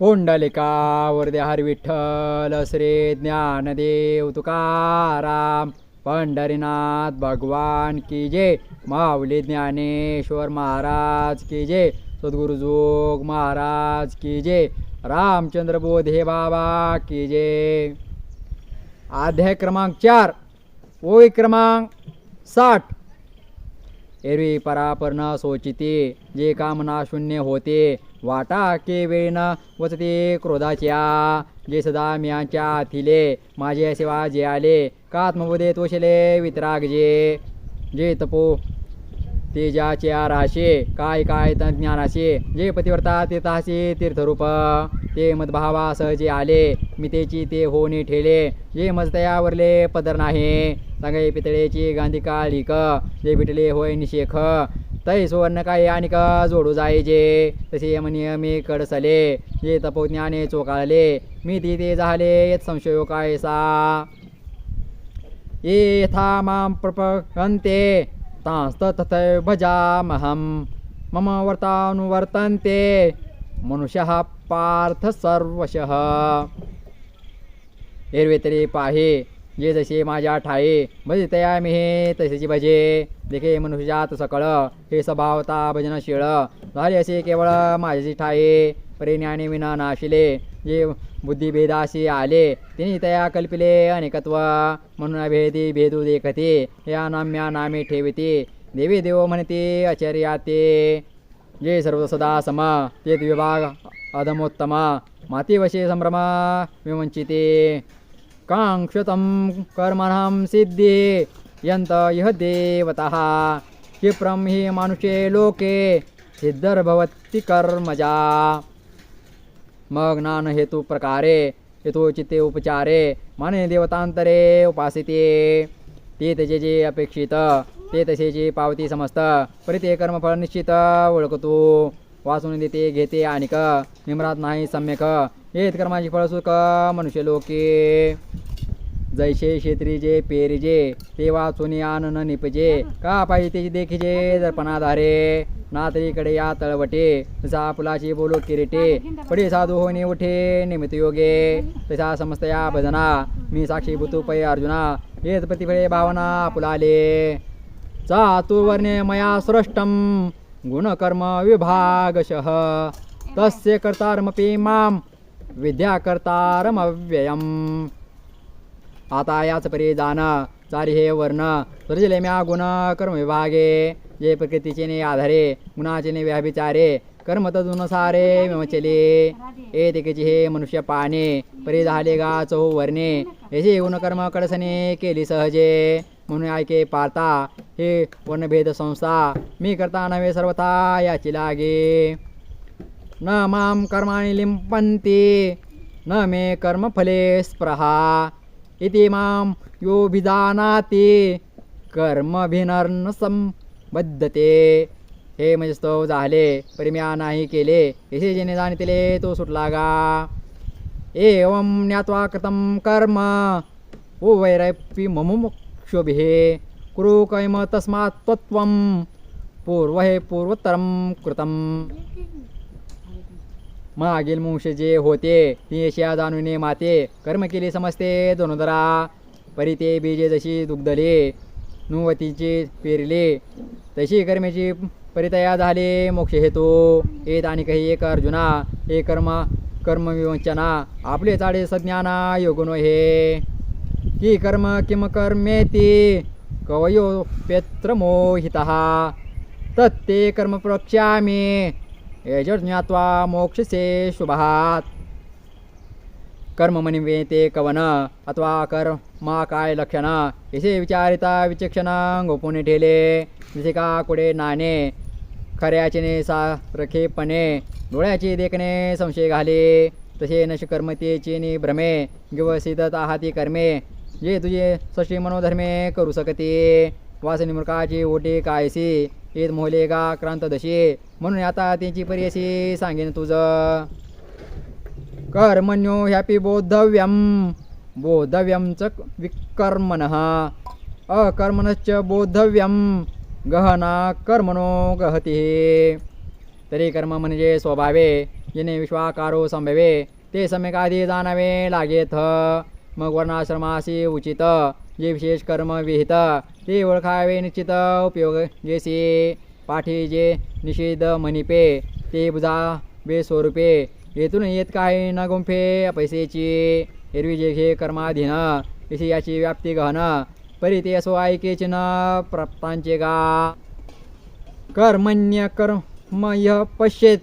पुंडलिका वरदे हरी विठ्ठल श्री ज्ञानदेव तुकाराम पंढरीनाथ भगवान की जय माऊली ज्ञानेश्वर महाराज की जय सद्गुरुजोग महाराज की जय रामचंद्र बोधे बाबा की जय. अध्याय क्रमांक चार ओळी क्रमांक साठ. एरवी परापर्ण न सोचिते जे कामना शून्य होते वाटा के वेळ वचते क्रोधाच्या जे सदा मियांच्या थिले माझे सेवा जे आले. कात्मबोधे तोषले वितराग जे जे तपो तेजाच्या राशे काय काय ज्ञानाशे जे पतिव्रता ते तासे तीर्थरूप. ते मदभावा सहजे आले. मितेची ते होणे ठेले. जे मजतयावरले पदर नाही. सांगे पितळेची गांधी काळिक. जे विटले होय निशेख तै सुवर्ण काय आणि का जोडू जायचे तसे यमनिय मी कडसले जे तपोज्ञाने चोकाळले मी तिथे ते झाले येत संशयो कायसा सा? ये यथा मां प्रपहन्ते तांस्तथैव भजामहं मम वर्तानुवर्तन्ते मनुष्यः पार्थ सर्वशः. एरवे तरी पाहे जे जसे माझ्या ठाये भजे तया मी हे तसेची भजे. देखे मनुष्यात सकळ हे स्वभावता भजनशीळ झाले असे केवळ माझ्याची ठाये परिज्ञाने विना नाशिले. जे बुद्धिभेदाशी आले तिने तया कल्पिले अनेकत्व. म्हणून भेदी भेदू देखते या नाम्या नामे ठेविते. देवी देव म्हणते आचार्या ते. जे सर्व सदा सम ते विभाग अधमोत्तम. मातीवशे संभ्रमा विवंचिते कांक्षतं कर्मणां सिद्धी यंत इह देवतः। क्षिप्रं हि मानुषे लोके सिद्धर्भवती कर्मजा मग नान हेतू प्रकारे उपचारे माने देवतांतरे उपासिते। ते त्याचे जे अपेक्षित ते तसे जे पावती समजत परी ते कर्मफळ निश्चित ओळखतो। वाचून देते घेते आणिक निमरात नाही सम्यक हेत कर्माची फळ सुख मनुष्य लोके जैसे क्षेत्रीजे पेरिजे ते वाचून आनन निपजे. का पाहिजे त्याची देखीजे दर्पणाधारे. नातरीकडे या तळवटे. तसा फुलाची बोलू किरीटे. पडे साधू होणे उठे निमित्त योगे. तसा समस्त या भजना. मी साक्षी भूतू पै अर्जुना. येत प्रतिफळे भावना फुलाले. वर्णे मया सृष्टं गुणकर्म विभागशः. तस्य कर्तारमपि मां विद्याकर्तारमव्ययम्. आता याच परी जाण चारी हे वर्ण सृजले म्या गुण कर्म विभागे जे प्रकृतीचे ने आधारे गुणाचे ने व्याभिचारे कर्म तदुनुसारे विमचले ए तिकेची हे मनुष्य पाने परी झाले गा चौ वर्णे याचे गुणकर्म कडसने केली सहजे. म्हणून ऐके पारता हे वर्णभेद संस्था मी करता नव्हे सर्वथा याची लागे. न मां कर्माणि लिंपंती न मे कर्मफले स्पृहा इति मां योभिजानाति कर्मभिनर्न संबद्धते हे म्हणजे स्तव झाले परिम्या नाही केले यशे जेणे जाणितले तो सुटला गा एवं ज्ञात्वा कृतं कर्म। ओ वैरपि ममुक्षुभिः कुरु कैम तस्मात् पूर्व हे पूर्वोत्तरं कृतं मागील मुंश जे होते ती यशा जाणून माते कर्म केले समजते दोनोदरा. परी ते बीजे जशी दुग्धले नुवतीचे पेरले तशी कर्मेची परितया झाले मोक्ष हेतू येत आणि काही एक अर्जुना हे कर्म कर्मविवंचना आपले चाडे सज्ञाना योगुनो हे. की कर्म किम कर्मेति कवयो मोहितः. तत्ते कर्म प्रक्ष्यामि यजज्ञात्वा मोक्षसे शुभात। कर्म ते कवन अथवा कर्मा काय लक्षण। इसे विचारिता विचक्षण गोपुने ठेले जसे का कुडे नाणे खऱ्याचे सारखेपणे डोळ्याचे देखणे संशय घाले। तसे नशकर्मतेचे नि भ्रमे गिवसिदत आहाती कर्मे। जे तुझे सशी मनोधर्मे करू शकते। वासनी ओटी ओटे कायसी येत मोहले गा क्रांत दशी? म्हणून आता त्यांची परियशी सांगेन तुझं. कर्मण्यो ह्यापी बोद्धव्यम बोधव्यम. च विकर्मण. अकर्मणश्च बोधव्यम. गहना कर्मणो गहती. तरी कर्म म्हणजे स्वभावे जेणे विश्वाकारो संभवे ते सम्यक आधी जाणावे लागेथ. मग वर्णाश्रमासी उचित. जे विशेष कर्म विहित ते ओळखावे निश्चित उपयोग जेसे पाठी जे निषेध मनिपे ते बुजा बेस्वरूपे येथून येत काही न गुंफे पैसेची एरवी जे घे कर्माधीन विषयाची व्याप्ती गहन परी ते असो ऐकेचे न प्राप्तांचे गा कर्मण्य कर्मय पश्येत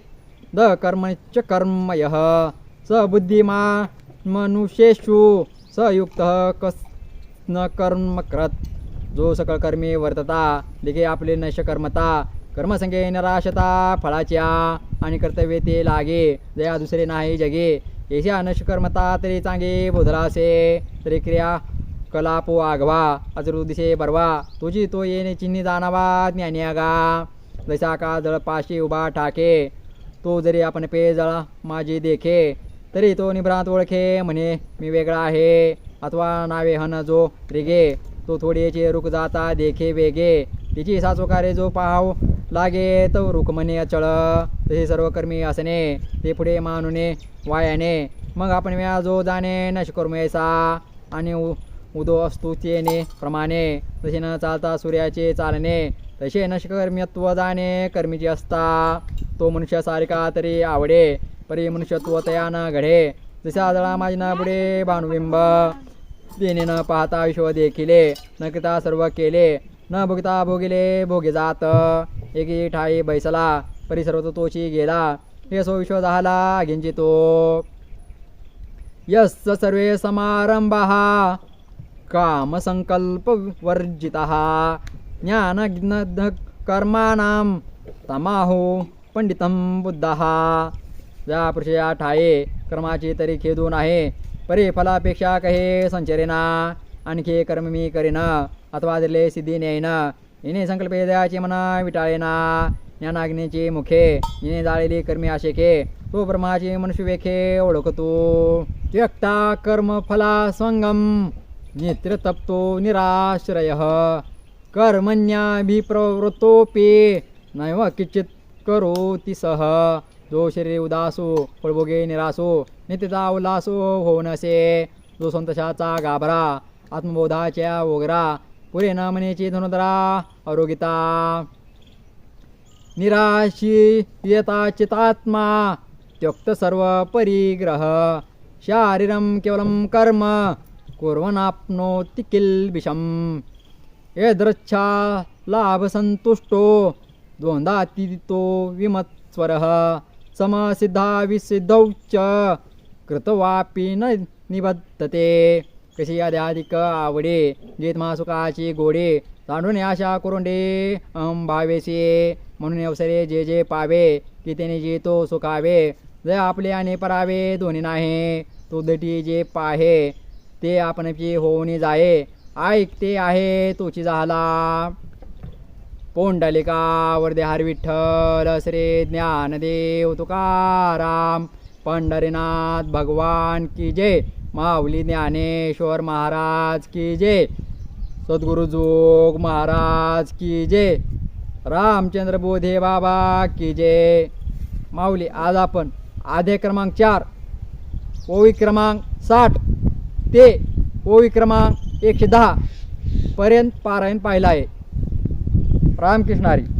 द कर्मच कर्मय स बुद्धिमा मनुष्येषु स युक्त कस न कर्म करत जो सकळ कर्मी वर्तता लिखे आपले नश कर्मता। कर्मसंगे निराशता फळाच्या आणि कर्तव्य ते लागे जया दुसरे नाही जगे। येशी नश कर्मता तरी चांगे बोधलासे तरी क्रिया कलापो आगवा अजरू दिसे बरवा तुझी तो येणे चिन्ही जाणावा ज्ञानी आगा। जसा का जळपाशी उभा ठाके तो जरी आपण पे जळा माझी देखे। तरी तो निभ्रांत ओळखे म्हणे मी वेगळा आहे। अथवा नावे हन जो रिगे तो थोडीचे रुख जाता देखे वेगे. तिची साचोकारे जो पाहाव लागे तो रुक म्हणे अचळ. तसे सर्व कर्मी असणे ते पुढे मानुने वायाने. मग आपण व्या जो जाणे नश आणि उ- उदो असतो प्रमाणे. तसे न चालता सूर्याचे चालणे तसे नशकर्मीत्व जाणे कर्मीचे असता. तो मनुष्य सारिका तरी आवडे परी मनुष्यत्व तया न घडे. जसे आजळा माझी ना पुढे भानुबिंब तिने न पाहता विश्व देखिले न किता सर्व केले न भुगता भोगिले भोगे जात. एकी ठाई बैसला परी सर्व तोची गेला. हे सो विश्व झाला गिंजितो यस्य सर्वे समारंभाः ज्ञान ज्ञानज्ञकर्माणां तमाहो पंडितं बुद्धाः. या पुरुषया ठाये कर्माची तरी खेदून आहे. परी फलापेक्षा कहे संचरेना आणखी कर्म मी करेना अथवा दिले सिद्धी नेईन इने संकल्पे दयाचे मना विटाळेना ज्ञानाग्नीची मुखे इने जाळलेली कर्मी आशेके. तो ब्रह्माची मनुष्य वेखे ओळखतो. त्यक्ता कर्म फला स्वंगम नेत्रतप्तो निराश्रय. कर्मण्याभिप्रवृत्तोपी नैव किचित करोति सह जो शरीर उदासो फळभोगे निरासो नित्यता उल्लासो होवनसे जो संतशाचा गाभरा आत्मबोधाच्या ओगरा पुरे न म्हणेची धनुधरा आरोगिता निराशी येता चितात्मा त्यक्त सर्व परिग्रह. शारीरं केवलं कर्म कुर्वनाप्नोति किल्बिषम् यदृच्छा लाभसन्तुष्टो द्वन्द्वातीतो विमत्स्वरः. समसिद्धा विसिद्धौ च कृतवापि न निबद्धते। कशी आध्याधिक आवडे जेतमा सुखाची गोडे जाणून आशा करून दे अहम भावेसे म्हणून अवसरे जे जे पावे की त्याने जे तो सुखावे जे आपले आणि परावे दोन्ही नाही तो दटी जे पाहे ते आपणची होऊन जाये ऐकते आहे तोची झाला पोंडलिका वरदेहार विठ्ठल श्री ज्ञानदेव तुकाराम पंढरीनाथ भगवान की जय माऊली ज्ञानेश्वर महाराज की जय सद्गुरुजोग महाराज की जय रामचंद्र बोधे बाबा की जय. माऊली आज आपण आधे क्रमांक चार ओवी क्रमांक साठ ते ओवी क्रमांक एकशे दहा पर्यंत पारायण पाहिलं आहे. रामकृष्ण हरी.